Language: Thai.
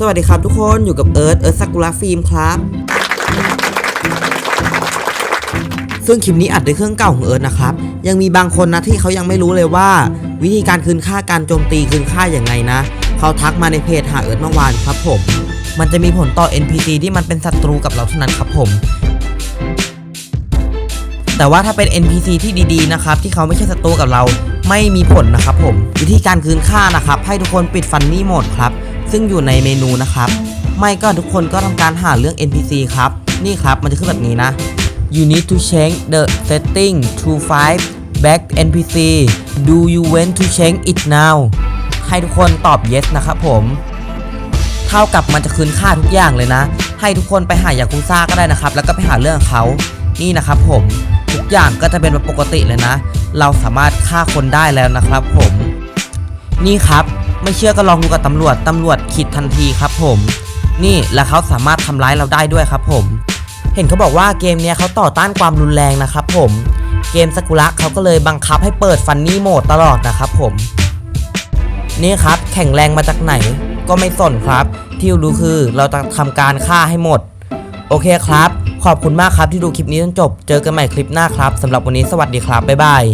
สวัสดีครับทุกคนอยู่กับเอิร์ธเอิร์ธซากุระฟิล์มครับ ซึ่งคลิปนี้อัดด้วยเครื่องเก่าของเอิร์ธนะครับ ยังมีบางคนนะที่เขายังไม่รู้เลยว่า วิธีการคืนค่าการโจมตีคืนค่าอย่างไงนะ เขาทักมาในเพจหาเอิร์ธเมื่อวานครับผม มันจะมีผลต่อ NPC ที่มันเป็นศัตรูกับเราเท่านั้นครับผมแต่ว่าถ้าเป็น NPC ที่ดีๆ นะครับ ที่เขาไม่ใช่ศัตรูกับเราไม่มีผลนะครับผม วิธีการคืนค่านะครับ ให้ทุกคนปิดฟันนี่โหมดครับ ซึ่งอยู่ในเมนูนะครับ ไม่ก็ทุกคนก็ทำการหาเรื่อง NPC ครับ นี่ครับมันจะขึ้นแบบนี้นะ you need to change the setting to 5 back NPC do you want to change it now ให้ทุกคนตอบ yes นะครับผม เท่ากับมันจะคืนค่าทุกอย่างเลยนะ ให้ทุกคนไปหายากุซ่าก็ได้นะครับ แล้วก็ไปหาเรื่องเขานี่นะครับผมทุกอย่างก็จะเป็นแบบปกติเลยนะ เราสามารถฆ่าคนได้แล้วนะครับผม นี่ครับ ไม่เชื่อก็ลองดูกับตำรวจ ตำรวจคิดทันทีครับผม นี่แล้วเขาสามารถทำร้ายเราได้ด้วยครับผม เห็นเขาบอกว่าเกมเนี้ยเขาต่อต้านความรุนแรงนะครับผม เกมสกุระเขาก็เลยบังคับให้เปิดฟันนี่โหมดตลอดนะครับผม นี่ครับแข็งแรงมาจากไหน ก็ไม่สนครับ ที่รู้คือเราจะทำการฆ่าให้หมด โอเคครับ ขอบคุณมากครับที่ดูคลิปนี้จนจบ เจอกันใหม่คลิปหน้าครับสำหรับวันนี้สวัสดีครับบ๊ายบาย